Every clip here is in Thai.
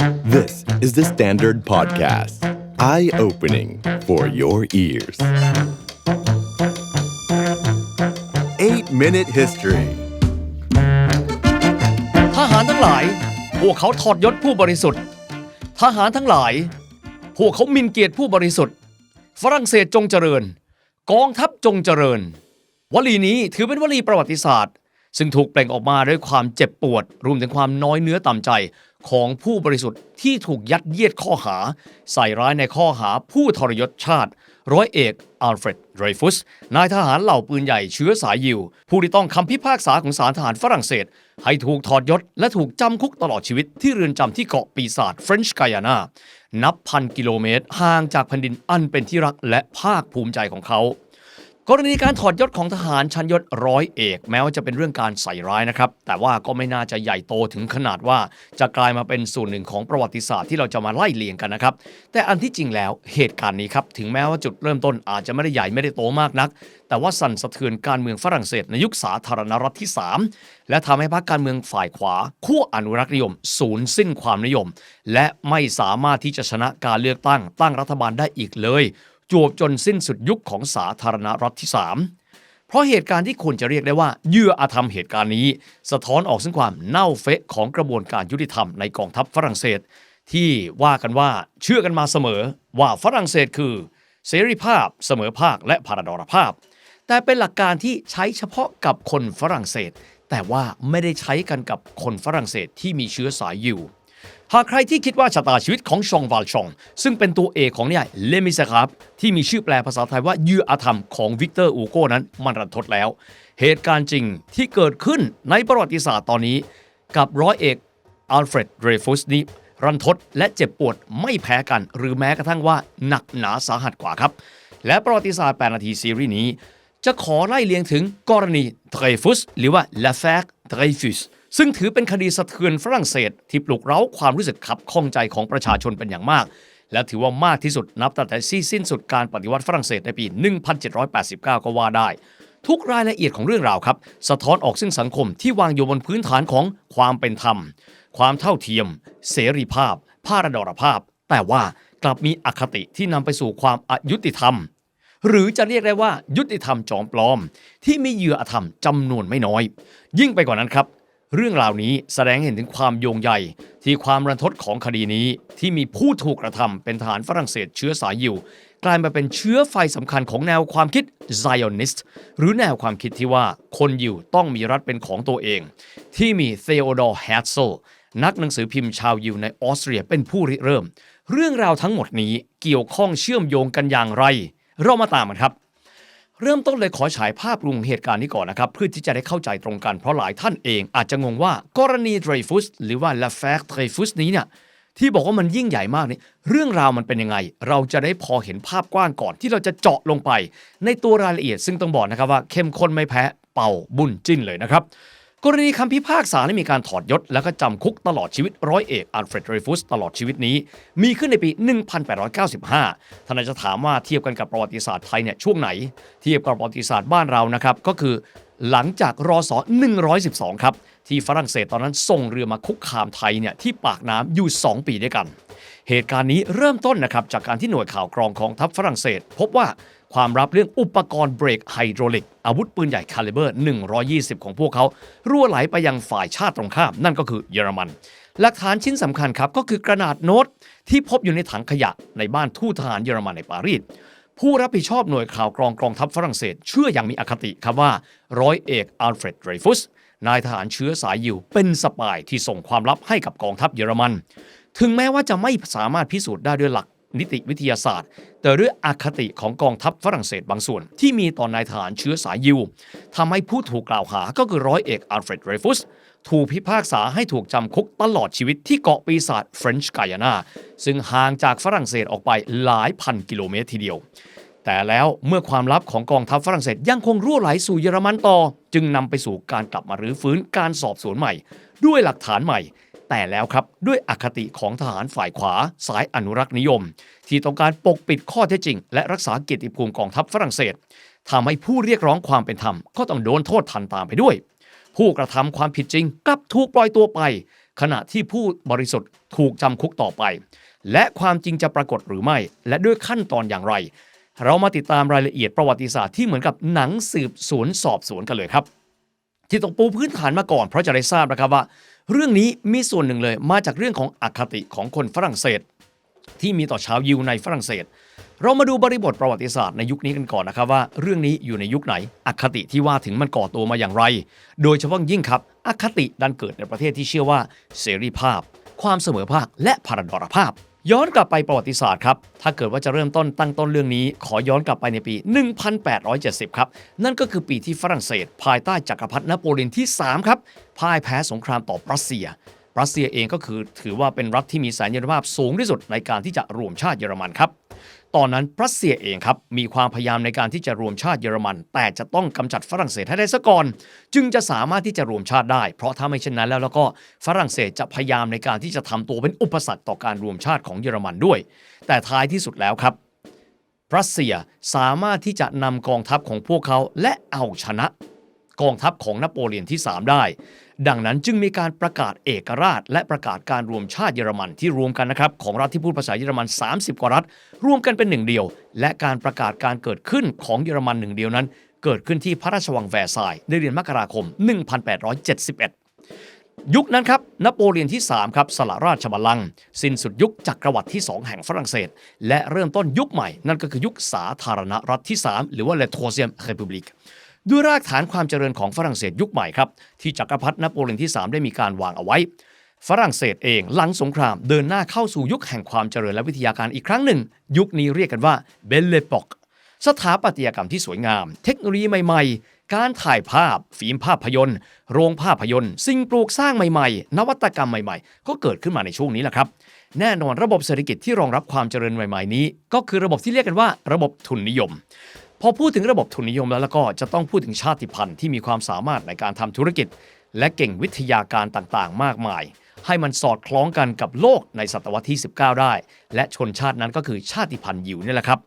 This is the Standard Podcast. Eye opening for your ears. 8 Minute History ทหารทั้งหลาย พวกเขาถอดยศผู้บริสุทธิ์ ทหารทั้งหลาย พวกเขามินเกียรติผู้บริสุทธิ์ ฝรั่งเศสจงเจริญ กองทัพจงเจริญ วลีนี้ถือเป็นวลีประวัติศาสตร์ ซึ่งถูกเปล่งออกมาด้วยความเจ็บปวด รวมถึงความน้อยเนื้อต่ำใจ ของผู้บริสุทธิ์ที่ถูกยัดเยียดข้อหา ใส่ร้ายในข้อหาผู้ทรยศชาติ ร้อยเอกอัลเฟรดเรฟุส นายทหารเหล่าปืนใหญ่เชื้อสายยิว ผู้ที่ต้องคำพิพากษาของศาลทหารฝรั่งเศส ให้ถูกถอดยศ และถูกจำคุกตลอดชีวิตที่เรือนจำที่เกาะปีศาจเฟรนช์กายานานับพันกิโลเมตรห่างจากแผ่นดินอันเป็นที่รักและภาคภูมิใจของเขา กรณีการถอดยศของทหารชั้นยศร้อยเอก แม้ว่าจะเป็นเรื่องการใส่ร้ายนะครับ แต่ว่าก็ไม่น่าจะใหญ่โตถึงขนาดว่าจะกลายมาเป็นส่วนหนึ่งของประวัติศาสตร์ที่เราจะมาไล่เลียงกันนะครับ แต่อันที่จริงแล้วเหตุการณ์นี้ครับ ถึงแม้ว่าจุดเริ่มต้นอาจจะไม่ได้ใหญ่ไม่ได้โตมากนัก แต่ว่าสั่นสะเทือนการเมืองฝรั่งเศสในยุคสาธารณรัฐที่ 3 และทำให้พรรคการเมืองฝ่ายขวาขั้วอนุรักษ์นิยม สูญสิ้นความนิยม และไม่สามารถที่จะชนะการเลือกตั้งตั้งรัฐบาลได้อีกเลย จวบจนสิ้นสุดยุคของสาธารณรัฐที่ 3 เพราะเหตุการณ์ที่ควรจะเรียกได้ว่าเยื่ออาธรรมเหตุการณ์นี้ สะท้อนออกซึ่งความเน่าเฟะของกระบวนการยุติธรรมในกองทัพฝรั่งเศส ที่ว่ากันว่าเชื่อกันมาเสมอว่าฝรั่งเศสคือ เสรีภาพ เสมอภาคและพาราดรภาพ แต่เป็นหลักการที่ใช้เฉพาะกับคนฝรั่งเศส แต่ว่าไม่ได้ใช้กันกับคนฝรั่งเศสที่มีเชื้อสายยิว หากใครที่คิดว่าชะตาชีวิตของชองวาลชอง ซึ่งเป็นตัวเอกของนิยายเลมิสครับ ที่มีชื่อแปลภาษาไทยว่าเยื่ออาธรรมของวิกเตอร์อูโกนั้นมันรันทดแล้ว เหตุการณ์จริงที่เกิดขึ้นในประวัติศาสตร์ตอนนี้ กับร้อยเอกอัลเฟรดเดรฟุสนี้รันทดและเจ็บปวดไม่แพ้กัน หรือแม้กระทั่งว่าหนักหนาสาหัสกว่าครับ และประวัติศาสตร์ 8 นาทีซีรีส์นี้ จะขอไล่เลียงถึงกรณีเดรฟุสหรือว่า La f a c d r e f u s ซึ่งถือเป็นคดีสะเทือนฝรั่งเศส ที่ปลุกเร้าความรู้สึกขับข้องใจของประชาชนเป็นอย่างมาก และถือว่ามากที่สุดนับตั้งแต่ที่สิ้นสุดการปฏิวัติฝรั่งเศสในปี 1789 ก็ว่าได้ ทุกรายละเอียดของเรื่องราวครับ สะท้อนออกซึ่งสังคมที่วางอยู่บนพื้นฐานของความเป็นธรรม ความเท่าเทียม เสรีภาพภาระดรภาพ แต่ว่ากลับมีอคติที่นำไปสู่ความอายุติธรรม หรือจะเรียกได้ว่ายุติธรรมจอมปลอม ที่มีเหยื่ออธรรมจำนวนไม่น้อย ยิ่งไปกว่านั้นครับ เรื่องราวนี้แสดงเห็นถึงความโยงใหญ่ที่ความรันทดของคดีนี้ที่มีผู้ถูกกระทำเป็นทหารฝรั่งเศสเชื้อสายยิว กลายมาเป็นเชื้อไฟสำคัญของแนวความคิด Zionist หรือแนวความคิดที่ว่าคนยิวต้องมีรัฐเป็นของตัวเอง ที่มี Theodor Herzl นักหนังสือพิมพ์ชาวยิวในออสเตรียเป็นผู้ริเริ่ม เรื่องราวทั้งหมดนี้เกี่ยวข้องเชื่อมโยงกันอย่างไร เรามาตามกันครับ เริ่มต้นเลยขอฉายภาพรวมเหตุการณ์นี้ก่อนนะครับ เพื่อที่จะได้เข้าใจตรงกันเพราะหลายท่านเอง อาจจะงงว่ากรณีเดรฟุสหรือว่าลาแฟกเดรฟุสนี้เนี่ยที่บอกว่ามันยิ่งใหญ่มากนี่เรื่องราวมันเป็นยังไง เราจะได้พอเห็นภาพกว้างก่อนที่เราจะเจาะลงไป ในตัวรายละเอียดซึ่งต้องบอกนะครับว่าเข้มข้นไม่แพ้เป่าบุญจิ้นเลยนะครับ กรณีคำพิพากษาได้มีการถอดยศ แล้วก็จำคุกตลอดชีวิตร้อยเอกอัลเฟรดเรฟุสตลอดชีวิตนี้ มีขึ้นในปี 1895ท่านาจจะถามว่าเทียบกันกับประวัติศาสตร์ไทยเนี่ยช่วงไหน เทียบกับประวัติศาสตร์บ้านเรานะครับก็คือหลังจากรอส112 ครับ ที่ฝรั่งเศสตอนนั้นส่งเรือมาคุกคามไทยเนี่ยที่ปากน้ำอยู่ 2 ปีด้วยกัน เหตุการณ์นี้เริ่มต้นนะครับจากการที่หน่วยข่าวกรองของทัพฝรั่งเศส พบว่า ความลับเรื่องอุปกรณ์เบรกไฮดรอลิก อาวุธปืนใหญ่คาลิเบอร์ 120 ของพวกเขา รั่วไหลไปยังฝ่ายชาติตรงข้าม นั่นก็คือเยอรมัน หลักฐานชิ้นสำคัญครับ ก็คือกระดาษโน้ต ที่พบอยู่ในถังขยะในบ้านทูตทหารเยอรมันในปารีสผู้รับผิดชอบหน่วยข่าวกรองกองทัพฝรั่งเศส เชื่ออย่างมีอคติครับว่าร้อยเอกอัลเฟรดเดรฟุสนายทหารเชื้อสายยิวเป็นสปายที่ส่งความลับให้กับกองทัพเยอรมัน ถึงแม้ว่าจะไม่สามารถพิสูจน์ได้ด้วยหลัก นิติวิทยาศาสตร์ แต่ด้วยอคติของกองทัพฝรั่งเศสบางส่วน ที่มีต่อนายทหารเชื้อสายยิวทำให้ผู้ถูกกล่าวหาก็คือร้อยเอกอัลเฟรดเรฟุสถูกพิพากษาให้ถูกจำคุกตลอดชีวิตที่เกาะปีศาจเฟรนช์กายานาซึ่งห่างจากฝรั่งเศสออกไปหลายพันกิโลเมตรทีเดียว แต่แล้วเมื่อความลับของกองทัพฝรั่งเศสยังคงรั่วไหลสู่เยอรมันต่อ จึงนำไปสู่การกลับมารื้อฟื้นการสอบสวนใหม่ ด้วยหลักฐานใหม่ แต่แล้วครับด้วยอคติของทหารฝ่ายขวาสายอนุรักษ์นิยม ที่ต้องการปกปิดข้อเท็จจริง และรักษาเกียรติภูมิกองทัพฝรั่งเศสทำให้ผู้เรียกร้องความเป็นธรรมก็ต้องโดนโทษทันตามไปด้วย ผู้กระทำความผิดจริงกลับถูกปล่อยตัวไป ขณะที่ผู้บริสุทธิ์ถูกจำคุกต่อไป และความจริงจะปรากฏหรือไม่ และด้วยขั้นตอนอย่างไร เรามาติดตามรายละเอียดประวัติศาสตร์ที่เหมือนกับหนังสืบสวนสอบสวนกันเลยครับ ที่ต้องปูพื้นฐานมาก่อนเพราะจะได้ทราบนะครับว่า เรื่องนี้มีส่วนหนึ่งเลยมาจากเรื่องของอคติของคนฝรั่งเศส ที่มีต่อชาวยิวในฝรั่งเศส เรามาดูบริบทประวัติศาสตร์ในยุคนี้กันก่อนนะครับว่าเรื่องนี้อยู่ในยุคไหนอคติที่ว่าถึงมันก่อตัวมาอย่างไร โดยเฉพาะยิ่งครับอคติดันเกิดในประเทศที่เชื่อว่าเสรีภาพ ความเสมอภาคและพาราดรภาพ ย้อนกลับไปประวัติศาสตร์ครับ ถ้าเกิดว่าจะเริ่มต้นตั้งต้นเรื่องนี้ ขอย้อนกลับไปในปี 1870 ครับ นั่นก็คือปีที่ฝรั่งเศส ภายใต้จักรพรรดินโปเลียนที่ 3 ครับ พ่ายแพ้สงครามต่อรัสเซีย รัสเซียเองก็คือถือว่าเป็นรัฐที่มีสัญญาภาพสูงที่สุดในการที่จะรวมชาติเยอรมันครับ ตอนนั้นรัสเซียเองครับ มีความพยายามในการที่จะรวมชาติเยอรมัน แต่จะต้องกำจัดฝรั่งเศสให้ได้ซะก่อน จึงจะสามารถที่จะรวมชาติได้ เพราะถ้าไม่เช่นนั้นแล้วแล้วก็ฝรั่งเศสจะพยายามในการที่จะทำตัวเป็นอุปสรรคต่อการรวมชาติของเยอรมันด้วย แต่ท้ายที่สุดแล้วครับรัสเซียสามารถที่จะนำกองทัพของพวกเขาและเอาชนะ กองทัพของนโปเลียนที่ 3 ได้ ดังนั้นจึงมีการประกาศเอกราช และประกาศการรวมชาติเยอรมันที่รวมกันนะครับของรัฐที่พูดภาษาเยอรมัน 30 กว่ารัฐ รวมกันเป็นหนึ่งเดียว และการประกาศการเกิดขึ้นของเยอรมันหนึ่งเดียวนั้น เกิดขึ้นที่พระราชวังแวร์ซายน์ในเดือนมกราคม 1871 ยุคนั้นครับนโปเลียนที่ 3 ครับสละราชบัลลังก์สิ้นสุดยุคจักรวรรดิที่ 2 แห่งฝรั่งเศส และเริ่มต้นยุคใหม่นั่นก็คือยุคสาธารณรัฐที่ 3 หรือว่า Le Troisième République ด้วยรากฐานความเจริญของฝรั่งเศสยุคใหม่ครับที่จักรพรรดินโปเลียนที่ 3 ได้มีการวางเอาไว้ ฝรั่งเศสเองหลังสงครามเดินหน้าเข้าสู่ยุคแห่งความเจริญและวิทยาการอีกครั้งหนึ่ง ยุคนี้เรียกกันว่า Belle Époque สถาปัตยกรรมที่สวยงาม เทคโนโลยีใหม่ ๆ การถ่ายภาพ ฟิล์มภาพยนตร์ โรงภาพยนตร์ สิ่งปลูกสร้างใหม่ๆ นวัตกรรมใหม่ๆ ก็เกิดขึ้นมาในช่วงนี้แหละครับ แน่นอนระบบเศรษฐกิจที่รองรับความเจริญใหม่ๆ นี้ ก็คือระบบที่เรียกกันว่า ระบบทุนนิยม พอพูดถึงระบบทุนนิยมแล้วแล้วก็จะต้องพูดถึงชาติพันธุ์ที่มีความสามารถในการทำธุรกิจ และเก่งวิทยาการต่างๆ มากมาย ให้มันสอดคล้องกันกับโลกในศตวรรษที่ 19 ได้ และชนชาตินั้นก็คือชาติพันธุ์ยิวนี่แหละครับ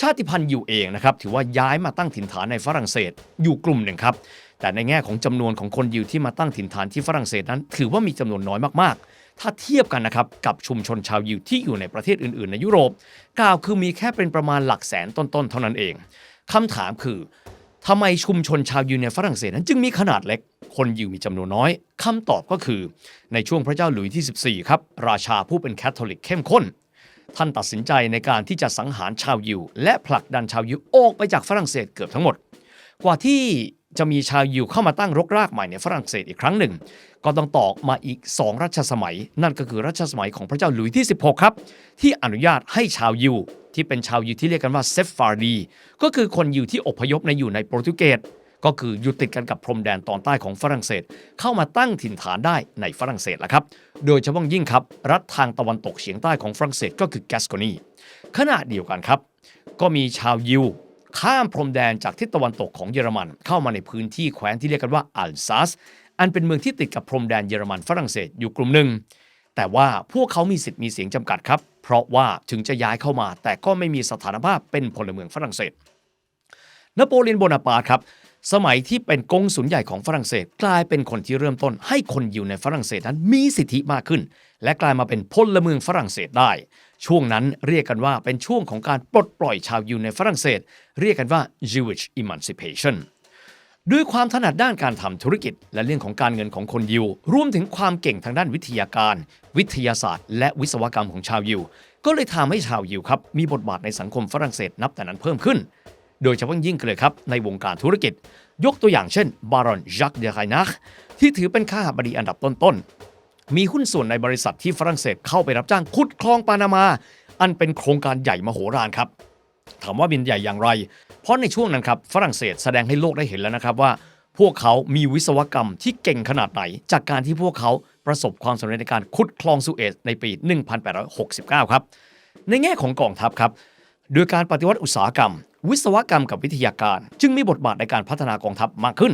ชาติพันธุ์ยิวเองนะครับถือว่าย้ายมาตั้งถิ่นฐานในฝรั่งเศสอยู่กลุ่มหนึ่งครับแต่ในแง่ของจำนวนของคนยิวที่มาตั้งถิ่นฐานที่ฝรั่งเศสนั้น ถือว่ามีจำนวนน้อยมากๆ ถ้าเทียบกันนะครับกับชุมชนชาวยิวที่อยู่ในประเทศอื่นๆ ในยุโรปกล่าวคือมีแค่เป็นประมาณหลักแสนต้นๆ เท่านั้นเองคำถามคือทำไมชุมชนชาวยิวในฝรั่งเศสนั้นจึงมีขนาดเล็ก คนยิวมีจำนวนน้อยคำตอบก็คือ ในช่วงพระเจ้าหลุยส์ที่ 14 ครับ ราชาผู้เป็นแคทอลิกเข้มข้น ท่านตัดสินใจในการที่จะสังหารชาวยิว และผลักดันชาวยิวออกไปจากฝรั่งเศสเกือบทั้งหมด กว่าที่ จะมีชาวยิวเข้ามาตั้งรกรากใหม่ในฝรั่งเศสอีกครั้งหนึ่ง ก็ต้องต่อมาอีก 2 รัชสมัย นั่นก็คือรัชสมัยของพระเจ้าหลุยที่ 16 ครับ ที่อนุญาตให้ชาวยิวที่เป็นชาวยิวที่เรียกกันว่าเซฟฟาร์ดี ก็คือคนยิวที่อพยพในอยู่ในโปรตุเกสก็คืออยู่ติดกันกับพรมแดนตอนใต้ของฝรั่งเศส เข้ามาตั้งถิ่นฐานได้ในฝรั่งเศสละครับ โดยเฉพาะยิ่งครับ รัฐทางตะวันตกเฉียงใต้ของฝรั่งเศสก็คือแกสโกนีขณะเดียวกันครับ ก็มีชาวยิว ข้ามพรมแดนจากทิศตะวันตกของเยอรมัน เข้ามาในพื้นที่แคว้นที่เรียกกันว่าอัลซัส อันเป็นเมืองที่ติดกับพรมแดนเยอรมันฝรั่งเศสอยู่กลุ่มหนึ่ง แต่ว่าพวกเขามีสิทธิ์มีเสียงจำกัดครับ เพราะว่าถึงจะย้ายเข้ามา แต่ก็ไม่มีสถานภาพเป็นพลเมืองฝรั่งเศส นโปเลียนโบนาปาร์ตครับสมัยที่เป็นกงสุลใหญ่ของฝรั่งเศส กลายเป็นคนที่เริ่มต้นให้คนอยิวในฝรั่งเศสนั้นมีสิทธิมากขึ้น และกลายมาเป็นพลเมืองฝรั่งเศสได้ ช่วงนั้นเรียกกันว่าเป็นช่วงของการปลดปล่อยชาวยิวในฝรั่งเศส เรียกกันว่า Jewish Emancipation ด้วยความถนัดด้านการทำธุรกิจ และเรื่องของการเงินของคนยิว รวมถึงความเก่งทางด้านวิทยาการ วิทยาศาสตร์ และวิศวกรรมของชาวยิว ก็เลยทำให้ชาวยิวครับมีบทบาทในสังคมฝรั่งเศสนับแต่นั้นเพิ่มขึ้น โดยเฉพาะยิ่งเลยครับในวงการธุรกิจ ยกตัวอย่างเช่นบารอนจักเดไคนักที่ถือเป็นข้าบดีอันดับต้นๆ มีหุ้นส่วนในบริษัทที่ฝรั่งเศสเข้าไปรับจ้างขุดคลองปานามา อันเป็นโครงการใหญ่มโหฬารครับถามว่าบินใหญ่อย่างไร เพราะในช่วงนั้นครับฝรั่งเศสแสดงให้โลกได้เห็นแล้วนะครับว่า พวกเขามีวิศวกรรมที่เก่งขนาดไหน จากการที่พวกเขาประสบความสำเร็จในการขุดคลองสุเอซในปี 1869 ครับ ในแง่ของกองทัพครับ โดยการปฏิวัติอุตสาหกรรม วิศวกรรมกับวิทยาการ จึงมีบทบาทในการพัฒนากองทัพมากขึ้น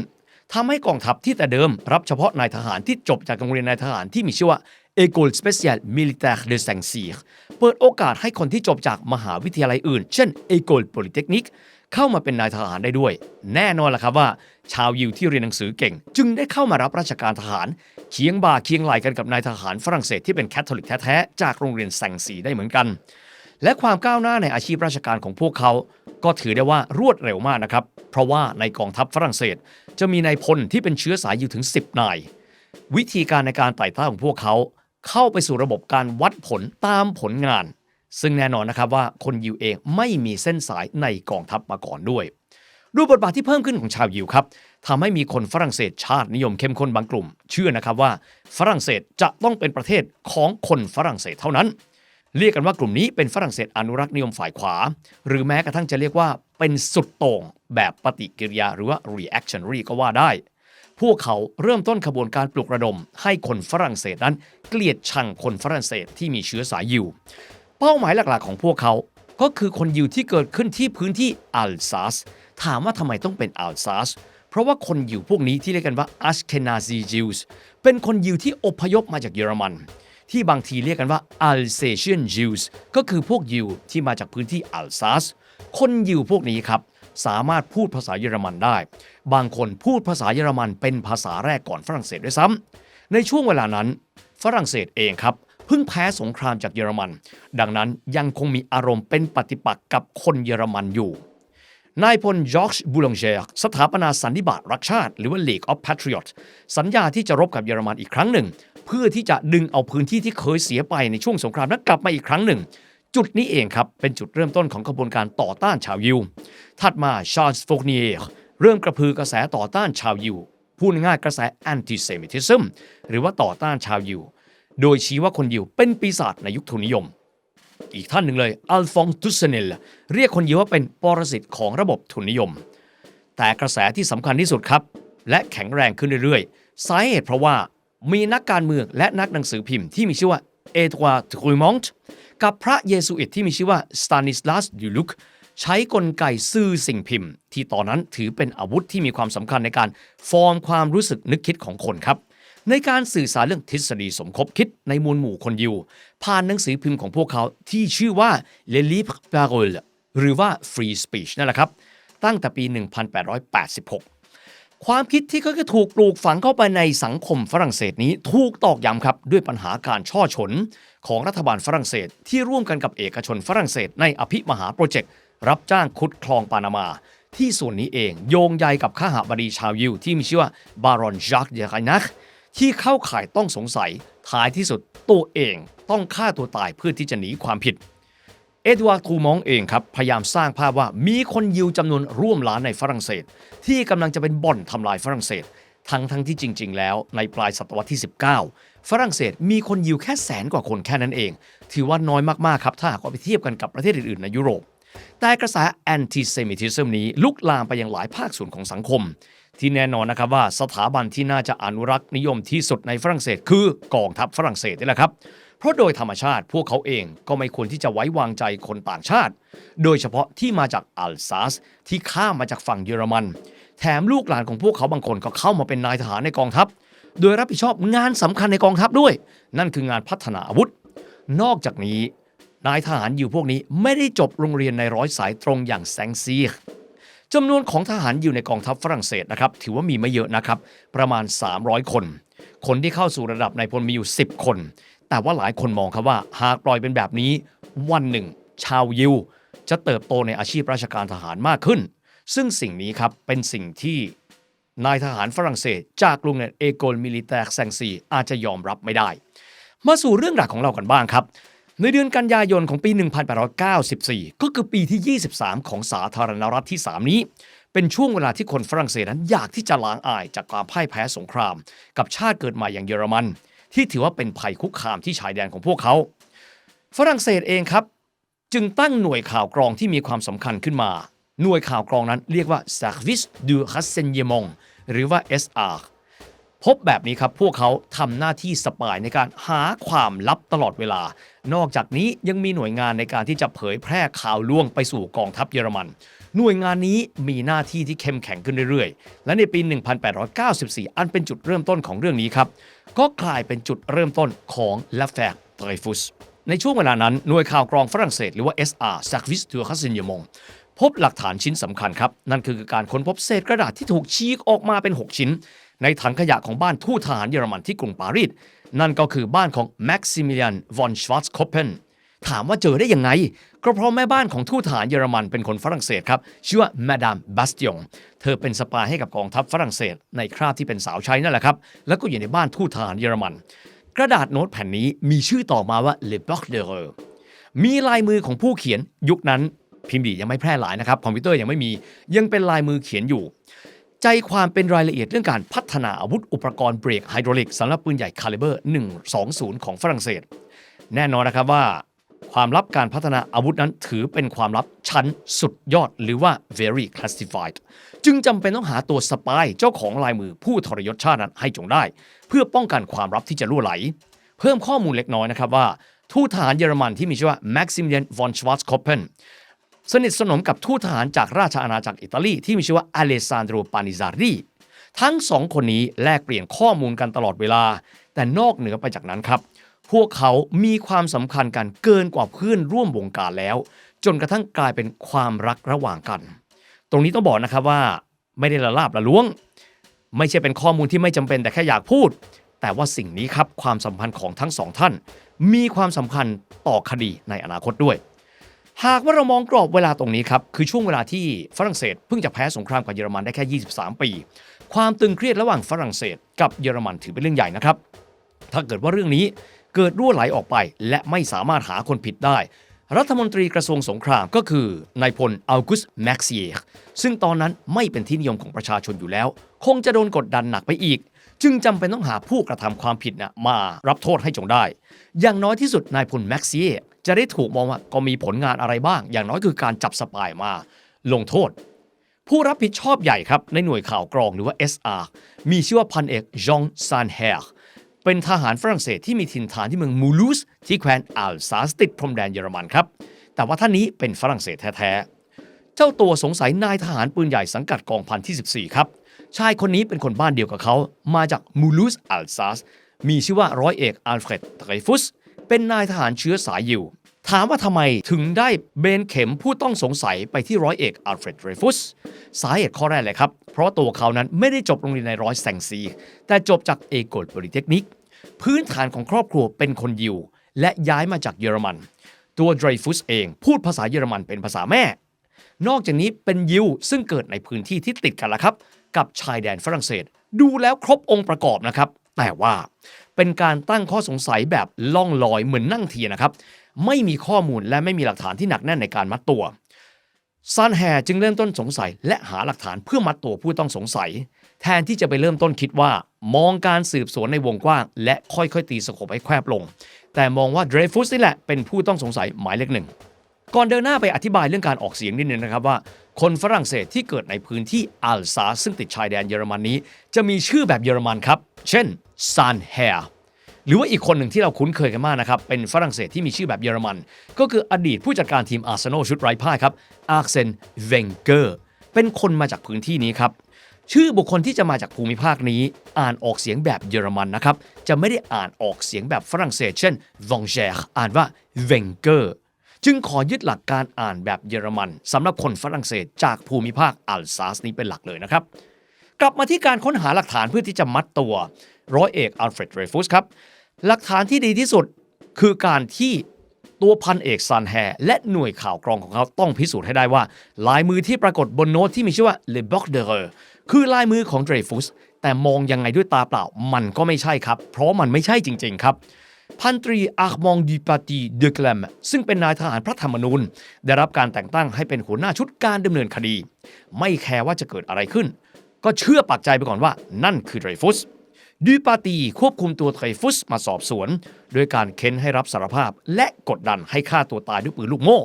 ทำให้กองทัพที่แต่เดิม รับเฉพาะนายทหารที่จบจากโรงเรียนนายทหารที่มีชื่อว่า École Spéciale Militaire de Saint-Cyr เปิดโอกาสให้คนที่จบจากมหาวิทยาลัยอื่น เช่น École Polytechnique เข้ามาเป็นนายทหารได้ด้วย แน่นอนล่ะครับว่า ชาวยิวที่เรียนหนังสือเก่ง จึงได้เข้ามารับราชการทหารเคียงบ่าเคียงไหลกันกับนายทหารฝรั่งเศสที่เป็นแคทอลิกแท้ๆจากโรงเรียนแซงซีได้เหมือนกัน และความก้าวหน้าในอาชีพราชการของพวกเขา ก็ถือได้ว่ารวดเร็วมากนะครับ เพราะว่าในกองทัพฝรั่งเศส จะมีนายพลที่เป็นเชื้อสายอยู่ถึง 10 นาย วิธีการในการไต่เต้าของพวกเขา เข้าไปสู่ระบบการวัดผลตามผลงาน ซึ่งแน่นอนนะครับว่าคนยิวเองไม่มีเส้นสายในกองทัพมาก่อนด้วยด้วยบทบาทที่เพิ่มขึ้นของชาวยิวครับทำให้มีคนฝรั่งเศสชาตินิยมเข้มข้นบางกลุ่ม เชื่อนะครับว่าฝรั่งเศสจะต้องเป็นประเทศของคนฝรั่งเศสเท่านั้น เรียกกันว่ากลุ่มนี้เป็นฝรั่งเศสอนุรักษ์นิยมฝ่ายขวา หรือแม้กระทั่งจะเรียกว่าเป็นสุดโต่งแบบปฏิกิริยาหรือว่า reactionary ก็ว่าได้ พวกเขาเริ่มต้นขบวนการปลุกระดม ให้คนฝรั่งเศสนั้น เกลียดชังคนฝรั่งเศสที่มีเชื้อสายยิว เป้าหมายหลักๆ ของพวกเขา ก็คือคนยิวที่เกิดขึ้นที่พื้นที่อัลซาสถามว่าทำไมต้องเป็นอัลซาสเพราะว่าคนยิวพวกนี้ที่เรียกกันว่า Ashkenazi Jews เป็นคนยิวที่อพยพมาจากเยอรมัน ที่บางทีเรียกกันว่า Alsatian Jews ก็คือพวกยิวที่มาจากพื้นที่อัลซาสคนยิวพวกนี้ครับ สามารถพูดภาษาเยอรมันได้ บางคนพูดภาษาเยอรมันเป็นภาษาแรกก่อนฝรั่งเศสด้วยซ้ำในช่วงเวลานั้น ฝรั่งเศสเองครับเพิ่งแพ้สงครามจากเยอรมัน ดังนั้นยังคงมีอารมณ์เป็นปฏิปักษ์กับคนเยอรมันอยู่นายพลจอร์จบูลองเจร์สถาปนาสันนิบาตรักชาติ หรือว่า League of Patriots สัญญาที่จะรบกับเยอรมันอีกครั้งหนึ่ง เพื่อที่จะดึงเอาพื้นที่ที่เคยเสียไปในช่วงสงครามนั้นกลับมาอีกครั้งหนึ่ง จุดนี้เองครับ เป็นจุดเริ่มต้นของกระบวนการต่อต้านชาวยิว ถัดมาชาร์ลส์ฟกเนียร์เริ่มกระพือกระแสต่อต้านชาวยิวพูดง่ายกระแสแอนติเซมิทิซึมหรือว่าต่อต้านชาวยิว โดยชี้ว่าคนยิวเป็นปีศาจในยุคทุนนิยม อีกท่านหนึ่งเลยอัลฟองตุสเนลเรียกคนยิวว่าเป็นปรสิตของระบบทุนนิยม แต่กระแสที่สำคัญที่สุดครับ และแข็งแรงขึ้นเรื่อยๆ สาเหตุเพราะว่า มีนักการเมืองและนักหนังสือพิมพ์ที่มีชื่อว่าเอดวาร์ดทรูมองต์กับพระเยซูอิตที่มีชื่อว่าสตานิสลาสดูลุกใช้กลไกซื่อสิ่งพิมพ์ ที่ตอนนั้นถือเป็นอาวุธที่มีความสำคัญในการฟอร์มความรู้สึกนึกคิดของคนครับ ในการสื่อสารเรื่องทฤษฎีสมคบคิดในมวลหมู่คนยิว ผ่านหนังสือพิมพ์ของพวกเขาที่ชื่อว่า Le Livre Parole หรือว่า Free Speech นั่นแหละครับ ตั้งแต่ปี 1886 ความคิดที่ก็ถูกปลูกฝังเข้าไปในสังคมฝรั่งเศสนี้ถูกตอกย้ำครับด้วยปัญหาการช่อฉน ของรัฐบาลฝรั่งเศส ที่ร่วมกันกับเอกชนฝรั่งเศส ในอภิมหาโปรเจกต์ รับจ้างขุดคลองปานามา ที่ส่วนนี้เองโยงใยกับข้าหบดีชาวยิวที่มีชื่อว่าบารอนจาร์กเดคานักที่เข้าข่ายต้องสงสัยท้ายที่สุดตัวเองต้องฆ่าตัวตายเพื่อที่จะหนีความผิด เอ็ดวาร์ดทูมองเองครับ พยายามสร้างภาพว่ามีคนยิวจำนวนร่วมล้านในฝรั่งเศส ที่กำลังจะเป็นบ่อนทำลายฝรั่งเศส ทั้งทั้งที่จริง ๆ แล้วในปลายศตวรรษที่ 19 ฝรั่งเศสมีคนยิวแค่แสนกว่าคนแค่นั้นเอง ถือว่าน้อยมาก ๆ ครับถ้าหากว่าไปเทียบกันกับประเทศอื่น ๆ ในยุโรป แต่กระแสแอนติเซมิทิซึมนี้ลุกลามไปยังหลายภาคส่วนของสังคม ที่แน่นอนนะครับว่าสถาบันที่น่าจะอนุรักษ์นิยมที่สุดในฝรั่งเศส คือกองทัพฝรั่งเศสนี่แหละครับ ราะโดยธรรมชาติพวกเขาเองก็ไม่ควรที่จะไว้วางใจคนต่างชาติ โดยเฉพาะที่มาจากอัลซาสที่ข้ามมาจากฝั่งเยอรมัน แถมลูกหลานของพวกเขาบางคนก็เข้ามาเป็นนายทหารในกองทัพ โดยรับผิดชอบงานสำคัญในกองทัพด้วย นั่นคืองานพัฒนาอาวุธ นอกจากนี้ นายทหารอยู่พวกนี้ไม่ได้จบโรงเรียนในร้อยสายตรงอย่างแซงซีจำนวนของทหารอยู่ในกองทัพฝรั่งเศสนะครับถือว่ามีไม่เยอะนะครับประมาณ 300 คน คนที่เข้าสู่ระดับนายพลมีอยู่ 10 คน แต่ว่าหลายคนมองครับว่า หากปล่อยเป็นแบบนี้ วันหนึ่ง ชาวยิว จะเติบโตในอาชีพราชการทหารมากขึ้น ซึ่งสิ่งนี้ครับเป็นสิ่งที่นายทหารฝรั่งเศส จากโรงเรียนเอโกลมิลิแตร์แซงซีอาจจะยอมรับไม่ได้ มาสู่เรื่องราวของเรากันบ้างครับในเดือนกันยายนของปี 1894 ก็คือปีที่ 23 ของสาธารณรัฐที่ 3 นี้ เป็นช่วงเวลาที่คนฝรั่งเศสนั้นอยากที่จะล้างอายจากความพ่ายแพ้สงคราม กับชาติเกิดใหม่อย่างเยอรมัน ที่ถือว่าเป็นภัยคุกคามที่ชายแดนของพวกเขา ฝรั่งเศสเองครับ จึงตั้งหน่วยข่าวกรองที่มีความสำคัญขึ้นมา หน่วยข่าวกรองนั้นเรียกว่า Service du Renseignement หรือว่า SR พบแบบนี้ครับ พวกเขาทำหน้าที่สปายในการหาความลับตลอดเวลา นอกจากนี้ยังมีหน่วยงานในการที่จะเผยแพร่ข่าวล่วงไปสู่กองทัพเยอรมัน หน่วยงานนี้มีหน้าที่ที่เข้มแข็งขึ้นเรื่อยๆ และในปี 1894 อันเป็นจุดเริ่มต้นของเรื่องนี้ครับ ก็กลายเป็นจุดเริ่มต้นของลาแฟกไตรฟุสในช่วงเวลานั้น หน่วยข่าวกรองฝรั่งเศสหรือว่า SR Service du Renseignement พบหลักฐานชิ้นสำคัญครับ นั่นคือการค้นพบเศษกระดาษที่ถูกฉีกออกมาเป็น 6 ชิ้น ในถังขยะของบ้านทูตทหารเยอรมันที่กรุงปารีสนั่นก็คือบ้านของแม็กซิมิเลียน วอนชวาร์ k ค p เพน ถามว่าเจอได้ยังไง ก็เพราะแม่บ้านของทูตทหารเยอรมันเป็นคนฝรั่งเศสครับ ชื่อว่ามาดามบาสติองเธอเป็นสปายให้กับกองทัพฝรั่งเศส ในคราบที่เป็นสาวใช้นั่นแหละครับแล้วก็อยู่ในบ้านทูตทหารเยอรมัน กระดาษโน้ตแผ่นนี้มีชื่อต่อมาว่า Le b o c de r e มีลายมือของผู้เขียนยุคนั้นพิมพ์ดียังไม่แพร่หลายนะครับคอมพิวเตอร์ยังไม่มียังเป็นลายมือเขียนอยู่ ใจความเป็นรายละเอียดเรื่องการพัฒนาอาวุธอุปกรณ์เบรกไฮดรอลิกสำหรับปืนใหญ่คาลิเบอร์ 120 ของฝรั่งเศส แน่นอนนะครับว่า ความลับการพัฒนาอาวุธนั้นถือเป็นความลับชั้นสุดยอดหรือว่า very classified จึงจำเป็นต้องหาตัวสปายเจ้าของลายมือผู้ทรยศชาตินั้นให้จงได้ เพื่อป้องกันความลับที่จะล่วไหล เพิ่มข้อมูลเล็กน้อยนะครับว่า ทูตทหารเยอรมันที่มีชื่อว่า Maximilian von Schwarzkoppen สนิทสนมกับทูตทหารจากราชอาณาจักรอิตาลีที่มีชื่อว่าอเลซานโดรปานิซารีทั้งสองคนนี้แลกเปลี่ยนข้อมูลกันตลอดเวลา แต่นอกเหนือไปจากนั้นครับ พวกเขามีความสำคัญกันเกินกว่าเพื่อนร่วมวงการแล้ว จนกระทั่งกลายเป็นความรักระหว่างกัน ตรงนี้ต้องบอกนะครับว่าไม่ได้ละลาบละล้วง ไม่ใช่เป็นข้อมูลที่ไม่จำเป็นแต่แค่อยากพูด แต่ว่าสิ่งนี้ครับความสัมพันธ์ของทั้งสองท่าน มีความสำคัญต่อคดีในอนาคตด้วย หากว่าเรามองกรอบเวลาตรงนี้ครับคือช่วงเวลาที่ฝรั่งเศสเพิ่งจะแพ้สงครามกับเยอรมันได้แค่ 23 ปี ความตึงเครียดระหว่างฝรั่งเศส กับเยอรมันถือเป็นเรื่องใหญ่นะครับถ้าเกิดว่าเรื่องนี้ เกิดรั่วไหลออกไป และไม่สามารถหาคนผิดได้ รัฐมนตรีกระทรวงสงครามก็คือนายพลอัลกุสแม็กซียซึ่งตอนนั้นไม่เป็นที่นิยมของประชาชนอยู่แล้ว คงจะโดนกดดันหนักไปอีก จึงจำเป็นต้องหาผู้กระทำความผิดนะมารับโทษให้จงได้ อย่างน้อยที่สุดนายพลแม็กซียจะได้ถูกมองว่าก็มีผลงานอะไรบ้าง อย่างน้อยคือการจับสปายมา ลงโทษ ผู้รับผิดชอบใหญ่ครับในหน่วยข่าวกรองหรือว่า SR มีชื่อว่าพันเอกจองซานแฮร์ เป็นทหารฝรั่งเศสที่มีถิ่นฐานที่เมืองมูลูสที่แคว้นอัลซาสติดพรมแดนเยอรมันครับ แต่ว่าท่านนี้เป็นฝรั่งเศสแท้ๆ เจ้าตัวสงสัยนายทหารปืนใหญ่สังกัดกองพันที่ 14 ครับ ชายคนนี้เป็นคนบ้านเดียวกับเขา มาจากมูลูสอัลซาส มีชื่อว่าร้อยเอกอัลเฟรดไทรฟุส เป็นนายทหารเชื้อสายยิว ถามว่าทำไมถึงได้เบนเข็มผู้ต้องสงสัยไปที่ร้อยเอกอัลเฟรดเรฟุสสาเหตุข้อแรกเลยครับ เพราะตัวเขานั้นไม่ได้จบโรงเรียนในร้อยแซงซี แต่จบจากเอโกลบริเทคนิค พื้นฐานของครอบครัวเป็นคนยิว และย้ายมาจากเยอรมัน ตัวเดรฟุสเองพูดภาษาเยอรมันเป็นภาษาแม่ นอกจากนี้เป็นยิวซึ่งเกิดในพื้นที่ที่ติดกันละครับ กับชายแดนฝรั่งเศส ดูแล้วครบองค์ประกอบนะครับแต่ว่าเป็นการตั้งข้อสงสัยแบบล่องลอยเหมือนนั่งเทียนนะครับ ไม่มีข้อมูลและไม่มีหลักฐานที่หนักแน่นในการมัดตัวซานแฮจึงเริ่มต้นสงสัย และหาหลักฐานเพื่อมัดตัวผู้ต้องสงสัย แทนที่จะไปเริ่มต้นคิดว่า มองการสืบสวนในวงกว้าง และค่อยๆ ตีสกบให้แคบลง แต่มองว่าเดรฟุสนี่แหละเป็นผู้ต้องสงสัยหมายเลขหนึ่งก่อนเดินหน้าไปอธิบายเรื่องการออกเสียงนิดนึงนะครับว่า คนฝรั่งเศสที่เกิดในพื้นที่อัลซาซึ่งติดชายแดนเยอรมันนี้ จะมีชื่อแบบเยอรมันครับ เช่นซานแฮ หรือว่าอีกคนหนึ่งที่เราคุ้นเคยกันมากนะครับ เป็นฝรั่งเศสที่มีชื่อแบบเยอรมัน ก็คืออดีตผู้จัดการทีมอาร์เซนอลชุดไร้พ่ายครับอาร์เซนเวงเกอร์เป็นคนมาจากพื้นที่นี้ครับชื่อบุคคลที่จะมาจากภูมิภาคนี้ อ่านออกเสียงแบบเยอรมันนะครับ จะไม่ได้อ่านออกเสียงแบบฝรั่งเศส เช่น v o n g e r อ่านว่า v e n g e r จึงขอยึดหลักการอ่านแบบเยอรมันสำหรับคนฝรั่งเศสจากภูมิภาคอัลซาสนี้เป็นหลักเลยนะครับ กลับมาที่การค้นหาหลักฐานเพื่อที่จะมัดตัว ร้อยเอกอัลเฟรดเรฟุสครับ หลักฐานที่ดีที่สุดคือการที่ตัวพันเอกซันแฮและหน่วยข่าวกรองของเขาต้องพิสูจน์ให้ได้ว่า ลายมือที่ปรากฏบนโน้ตที่มีชื่อว่า Le b o c de r e คือลายมือของเดรฟุสแต่มองยังไงด้วยตาเปล่า มันก็ไม่ใช่ครับ เพราะมันไม่ใช่จริง ๆ ครับ พันตรีอาร์มองดีปาตีเดแกลมซึ่งเป็นนายทหารพระธรรมนูญ ได้รับการแต่งตั้งให้เป็นหัวหน้าชุดการดำเนินคดี ไม่แคร์ว่าจะเกิดอะไรขึ้น ก็เชื่อปักใจไปก่อนว่านั่นคือเดรฟุส ดูปาตีควบคุมตัวไทฟุสมาสอบสวน โดยการเค้นให้รับสารภาพ และกดดันให้ฆ่าตัวตายด้วยปืนลูกโม่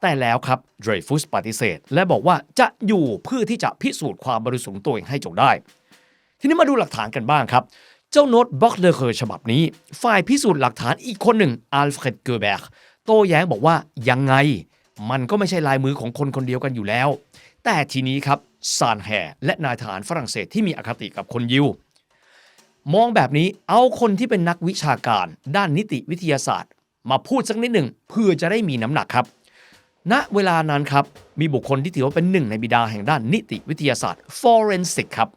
แต่แล้วครับเดรฟุสปฏิเสธ และบอกว่าจะอยู่เพื่อที่จะพิสูจน์ความบริสุทธิ์ตัวเองให้จงได้ ทีนี้มาดูหลักฐานกันบ้างครับ เจ้าโน้ตบล็อกเลอเคอร์ฉบับนี้ ฝ่ายพิสูจน์หลักฐานอีกคนหนึ่งอัลเฟรดเกอร์แบกโต้แย้งบอกว่ายังไง มันก็ไม่ใช่ลายมือของคนคนเดียวกันอยู่แล้ว แต่ทีนี้ครับซานแฮและนายทหารฝรั่งเศสที่มีอคติกับคนยิว มองแบบนี้เอาคนที่เป็นนักวิชาการ ด้านนิติวิทยาศาสตร์ มาพูดสักนิดหนึ่งเพื่อจะได้มีน้ำหนักครับณเวลานั้นครับ มีบุคคลที่ถือว่าเป็นหนึ่งในบิดาแห่งด้านนิติวิทยาศาสตร์ forensic ครับ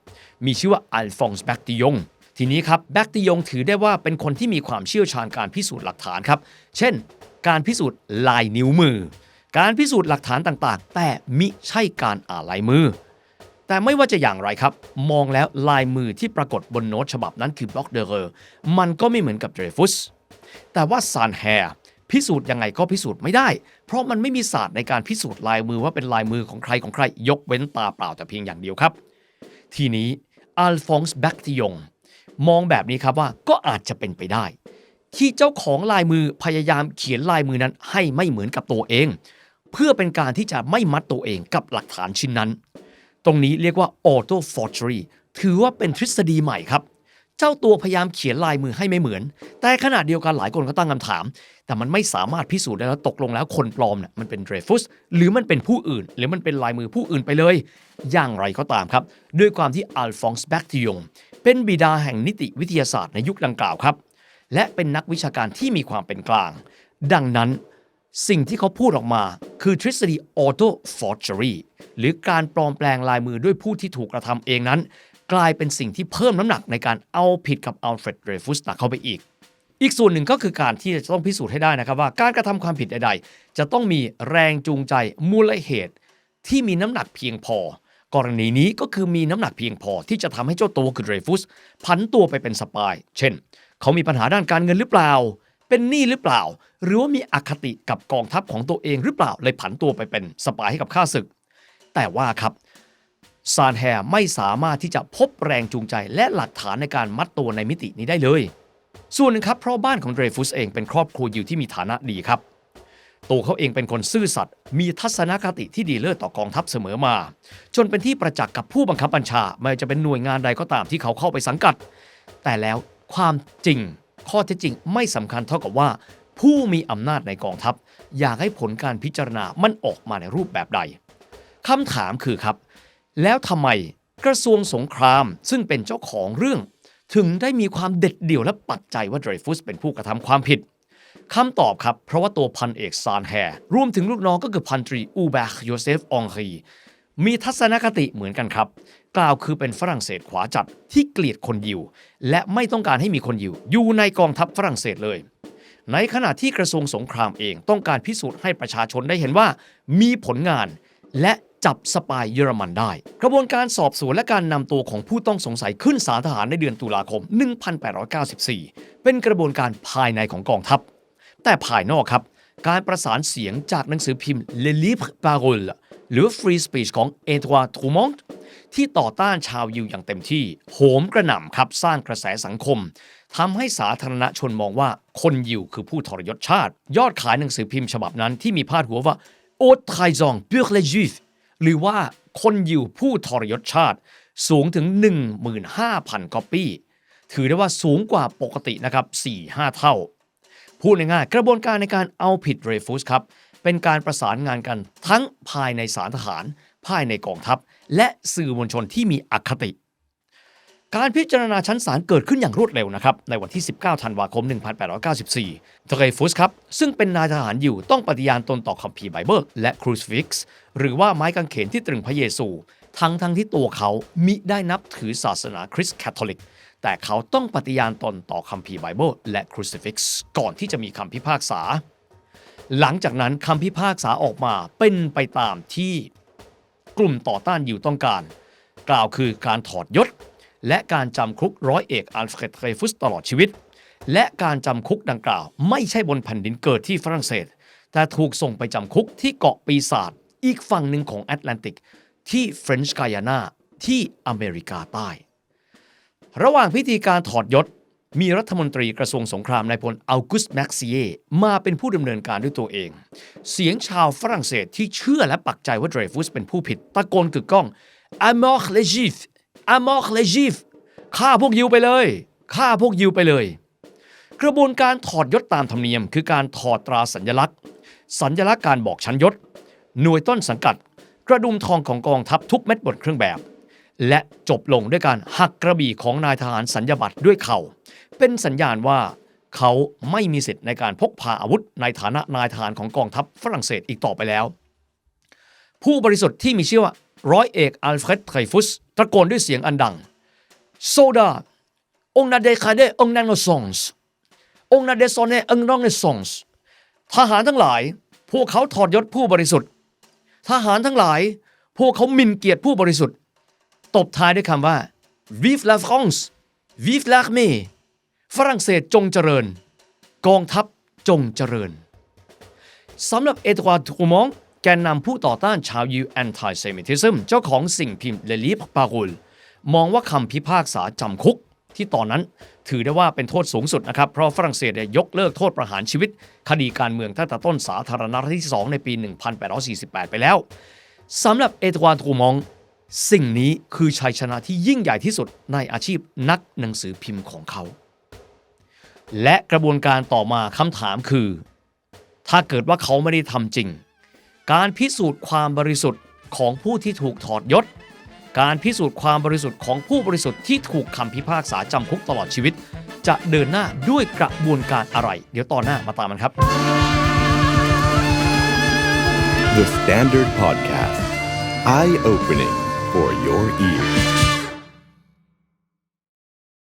มีชื่อว่าอัลฟองส์แบกติยง ทีนี้ครับแบกติยงถือได้ว่าเป็นคนที่มีความเชี่ยวชาญการพิสูจน์หลักฐานครับ เช่น การพิสูจน์ลายนิ้วมือ การพิสูจน์หลักฐานต่างๆ แต่มิใช่การอ่านลายมือ แต่ไม่ว่าจะอย่างไรครับ มองแล้วลายมือที่ปรากฏบนโน้ตฉบับนั้นคือบล็อกเดอร์มันก็ไม่เหมือนกับเดรฟุสแต่ว่าซานแฮพิสูจน์ยังไงก็พิสูจน์ไม่ได้ เพราะมันไม่มีศาสตร์ในการพิสูจน์ลายมือว่าเป็นลายมือของใครของใคร ยกเว้นตาเปล่าแต่เพียงอย่างเดียวครับ ทีนี้อัลฟองส์แบกติยงมองแบบนี้ครับว่าก็อาจจะเป็นไปได้ ที่เจ้าของลายมือพยายามเขียนลายมือนั้นให้ไม่เหมือนกับตัวเอง เพื่อเป็นการที่จะไม่มัดตัวเองกับหลักฐานชิ้นนั้น ตรงนี้เรียกว่า auto forgery ถือว่าเป็นทฤษฎีใหม่ครับ เจ้าตัวพยายามเขียนลายมือให้ไม่เหมือน แต่ขณะเดียวกันหลายคนก็ตั้งคำถาม แต่มันไม่สามารถพิสูจน์ได้ว่าตกลงแล้วคนปลอมเนี่ยมันเป็นเดรฟุสหรือมันเป็นผู้อื่น หรือมันเป็นลายมือผู้อื่นไปเลย อย่างไรก็ตามครับ ด้วยความที่อัลฟองส์แบกติยงเป็นบิดาแห่งนิติวิทยาศาสตร์ในยุคดังกล่าวครับ และเป็นนักวิชาการที่มีความเป็นกลาง ดังนั้น สิ่งที่เขาพูดออกมา คือทฤษฎี auto forgery หรือการปลอมแปลงลายมือด้วยผู้ที่ถูกกระทำเองนั้น กลายเป็นสิ่งที่เพิ่มน้ำหนักในการเอาผิดกับอัลเฟรดเดรฟุสหนักเข้าไปอีก อีกส่วนหนึ่งก็คือการที่จะต้องพิสูจน์ให้ได้นะครับว่าการกระทำความผิดใดๆ จะต้องมีแรงจูงใจมูลเหตุ ที่มีน้ำหนักเพียงพอ กรณีนี้ก็คือมีน้ำหนักเพียงพอ ที่จะทำให้เจ้าตัวคือเดรฟุสผันตัวไปเป็นสปาย เช่น เขามีปัญหาด้านการเงินหรือเปล่า เป็นหนี้หรือเปล่า หรือว่ามีอคติกับกองทัพของตัวเองหรือเปล่าเลยผันตัวไปเป็นสปายให้กับข้าศึก แต่ว่าครับซานแฮไม่สามารถที่จะพบแรงจูงใจและหลักฐานในการมัดตัวในมิตินี้ได้เลย ส่วนหนึ่งครับเพราะบ้านของเดรฟุสเองเป็นครอบครัวอยู่ที่มีฐานะดีครับ ตัวเขาเองเป็นคนซื่อสัตย์มีทัศนคติที่ดีเลิศต่อกองทัพเสมอมา จนเป็นที่ประจักษ์กับผู้บังคับบัญชาไม่ว่าจะเป็นหน่วยงานใดก็ตามที่เขาเข้าไปสังกัด แต่แล้วความจริง ข้อเท็จจริงไม่สำคัญเท่ากับว่า ผู้มีอำนาจในกองทัพ อยากให้ผลการพิจารณามันออกมาในรูปแบบใดคำถามคือครับ แล้วทำไมกระทรวงสงครามซึ่งเป็นเจ้าของเรื่อง ถึงได้มีความเด็ดเดี่ยวและปักใจว่าเดรฟุสเป็นผู้กระทำความผิดคำตอบครับ เพราะว่าตัวพันเอกซานแฮร์รวมถึงลูกน้องก็คือพันตรีอูแบกโยเซฟองฮี มีทัศนคติเหมือนกันครับ กล่าวคือเป็นฝรั่งเศสขวาจัดที่เกลียดคนยิว และไม่ต้องการให้มีคนยิว อยู่ในกองทัพฝรั่งเศสเลย ในขณะที่กระทรวงสงครามเองต้องการพิสูจน์ให้ประชาชนได้เห็นว่า มีผลงานและจับสปายเยอรมันได้ กระบวนการสอบสวนและการนำตัวของผู้ต้องสงสัยขึ้นศาลทหารในเดือนตุลาคม 1894 เป็นกระบวนการภายในของกองทัพ แต่ภายนอกครับ การประสานเสียงจากหนังสือพิมพ์ Le Libre Parole หรือ Free Speech ของเอทวาทูมองที่ต่อต้านชาวยิวอย่างเต็มที่ โหมกระหน่ำครับสร้างกระแสสังคมทำให้สาธารณชนมองว่าคนยิวคือผู้ทรยศชาติ ยอดขายหนังสือพิมพ์ฉบับนั้นที่มีพาดหัวว่า Haute trahison pour les juifs หรือว่าคนยิวผู้ทรยศชาติ สูงถึง 15,000ก๊อปปี้ถือได้ว่าสูงกว่าปกตินะครับ4-5 เท่า พูดง่ายๆกระบวนการในการเอาผิดเรฟุสครับ เป็นการประสานงานกันทั้งภายในสารทหาร ภายในกองทัพ และสื่อมวลชนที่มีอคติ การพิจารณาชั้นศาลเกิดขึ้นอย่างรวดเร็วนะครับ ในวันที่ 19 ธันวาคม 1894เดรฟุสครับ ซึ่งเป็นนายทหารอยู่ต้องปฏิญาณตนต่อคัมภีร์ไบเบิลและครูซฟิกซ์หรือว่าไม้กางเขนที่ตรึงพระเยซู ทั้งทั้งที่ตัวเขามิได้นับถือศาสนาคริสต์แคทอลิกแต่เขาต้องปฏิญาณตนต่อคัมภีร์ไบเบิลและครูซฟิกซ์ก่อนที่จะมีคำพิพากษา หลังจากนั้นคำพิพากษาออกมาเป็นไปตามที่กลุ่มต่อต้านยิวต้องการ กล่าวคือการถอดยศ และการจำคุกร้อยเอกอัลเฟรดเรฟุสตลอดชีวิต และการจำคุกดังกล่าว ไม่ใช่บนแผ่นดินเกิดที่ฝรั่งเศส แต่ถูกส่งไปจำคุกที่เกาะปีศาจอีกฝั่งหนึ่งของแอตแลนติก ที่เฟรนช์กายานาที่อเมริกาใต้ ระหว่างพิธีการถอดยศ มีรัฐมนตรีกระทรวงสงครามนายพลอัลกุสแม็กซิเยมาเป็นผู้ดำเนินการด้วยตัวเอง เสียงชาวฝรั่งเศสที่เชื่อและปักใจว่าเดรฟุสเป็นผู้ผิด ตะโกนกึกก้อง a m o r les juifs a m o r les juifs ฆ่าพวกยิวไปเลยฆ่าพวกยิวไปเลย กระบวนการถอดยศตามธรรมเนียม คือการถอดตราสัญลักษณ์ สัญลักษณ์การบอกชั้นยศ หน่วยต้นสังกัด กระดุมทองของกองทัพทุกเม็ดบนเครื่องแบบ และจบลงด้วยการหักกระบี่ของนายทหารสัญญาบัตรด้วยเข่า เป็นสัญญาณว่าเขาไม่มีสิทธิ์ในการพกพาอาวุธในฐานะนายทหารของกองทัพฝรั่งเศสอีกต่อไปแล้ว ผู้บริสุทธิ์ที่มีชื่อว่าร้อยเอกอัลเฟรดไทฟุสตะโกนด้วยเสียงอันดัง โซดา องนาเดคาเดองนังซองส์องนาเดซอนเนองนองเนซองส์ทหารทั้งหลาย พวกเขาถอดยศผู้บริสุทธิ์ ทหารทั้งหลาย พวกเขาหมินเกียรติผู้บริสุทธิ์ ตบท้ายด้วยคำว่า Vive la France Vive l'armée ฝรั่งเศสจงเจริญ กองทัพจงเจริญสำหรับเอดวาร์ดทูมองแกนนำผู้ต่อต้านชาวยูแอนตี้เซมิทิซึมเจ้าของสิ่งพิมพ์เลลีฟปารูลมองว่าคำพิพากษาจำคุก ที่ตอนนั้นถือได้ว่าเป็นโทษสูงสุดนะครับ เพราะฝรั่งเศสได้ยกเลิกโทษประหารชีวิต คดีการเมืองตั้งแต่ต้นสาธารณรัฐที่ 2 ในปี 1848 ไปแล้วสำหรับเอดวาร์ดทูมอง สิ่งนี้คือชัยชนะที่ยิ่งใหญ่ที่สุดในอาชีพนักหนังสือพิมพ์ของเขา และกระบวนการต่อมาคำถามคือ ถ้าเกิดว่าเขาไม่ได้ทำจริง การพิสูจน์ความบริสุทธิ์ของผู้ที่ถูกถอดยศ การพิสูจน์ความบริสุทธิ์ของผู้บริสุทธิ์ที่ถูกคำพิพากษาจำคุกตลอดชีวิต จะเดินหน้าด้วยกระบวนการอะไร เดี๋ยวตอนหน้ามาตามมันครับ The Standard Podcast. Eye opening for your ears.